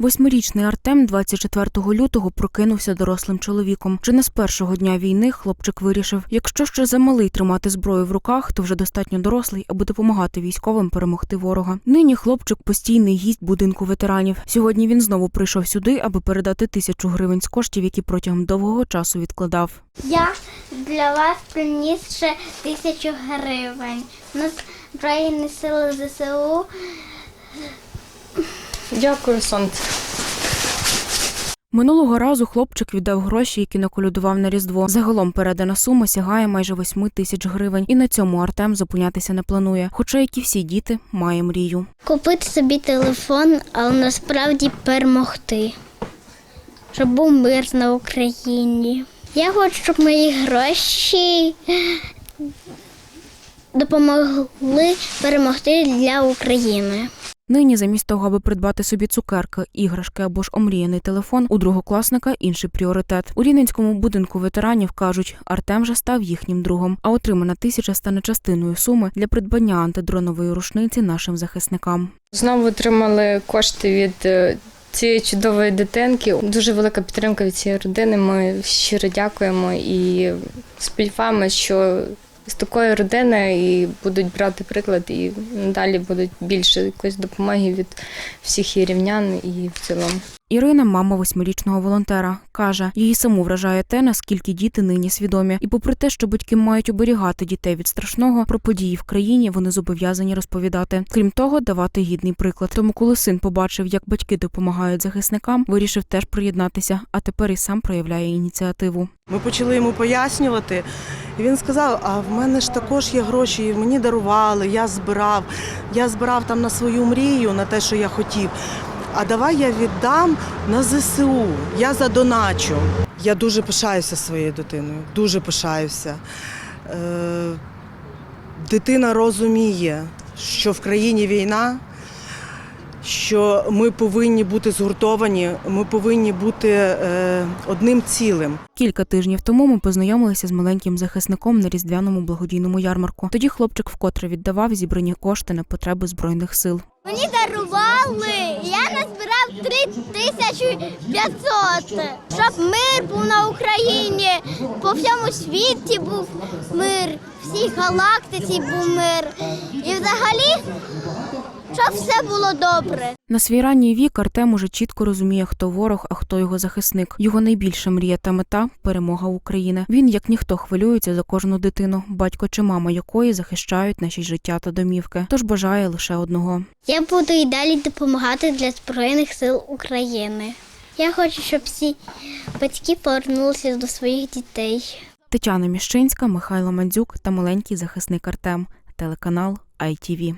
Восьмирічний Артем 24 лютого прокинувся дорослим чоловіком. Чи не з першого дня війни хлопчик вирішив, якщо ще замалий тримати зброю в руках, то вже достатньо дорослий, аби допомагати військовим перемогти ворога. Нині хлопчик постійний гість будинку ветеранів. Сьогодні він знову прийшов сюди, аби передати тисячу гривень з коштів, які протягом довгого часу відкладав. Я для вас приніс ще тисячу гривень. На Збройні сили ЗСУ Дякую, сонце. Минулого разу хлопчик віддав гроші, які наколюдував на різдво. Загалом передана сума сягає майже восьми тисяч гривень, і на цьому Артем зупинятися не планує. Хоча, як і всі діти, має мрію. купити собі телефон, але насправді перемогти. Щоб був мир на Україні. Я хочу, щоб мої гроші допомогли перемогти для України. Нині, замість того, аби придбати собі цукерки, іграшки або ж омріяний телефон, у другокласника інший пріоритет. У Рівненському будинку ветеранів кажуть, Артем вже став їхнім другом, а отримана тисяча стане частиною суми для придбання антидронової рушниці нашим захисникам. Знову отримали кошти від е, цієї чудової дитинки. Дуже велика підтримка від цієї родини. Ми щиро дякуємо і сподіваємося, що з такої родини і будуть брати приклад, і надалі будуть більше якоїсь допомоги від всіх і рівнян і в цілому. Ірина, мама восьмирічного волонтера, каже, її саму вражає те, наскільки діти нині свідомі. І попри те, що батьки мають оберігати дітей від страшного, про події в країні вони зобов'язані розповідати. Крім того, давати гідний приклад. Тому, коли син побачив, як батьки допомагають захисникам, вирішив теж приєднатися, а тепер і сам проявляє ініціативу. Ми почали йому пояснювати, і він сказав: а в мене ж також є гроші, мені дарували, я збирав. Я збирав там на свою мрію, на те, що я хотів. А давай я віддам на ЗСУ. Я задоначу. Я дуже пишаюся своєю дитиною, дуже пишаюся. Е, дитина розуміє, що в країні війна, що ми повинні бути згуртовані, ми повинні бути е, одним цілим. Кілька тижнів тому ми познайомилися з маленьким захисником на різдвяному благодійному ярмарку. Тоді хлопчик вкотре віддавав зібрані кошти на потреби збройних сил. Мені дарували, я назбирав 3500, щоб мир був на Україні, по всьому світі був мир, всій галактиці був мир. І взагалі, щоб все було добре. На свій ранній вік Артем уже чітко розуміє, хто ворог, а хто його захисник. Його найбільша мрія та мета перемога України. Він, як ніхто, хвилюється за кожну дитину, батько чи мама якої захищають наші життя та домівки. Тож бажає лише одного. Я буду і далі допомагати для Збройних сил України. Я хочу, щоб всі батьки повернулися до своїх дітей. Тетяна Міщинська, Михайло Мандзюк та маленький захисник Артем. Телеканал ITV.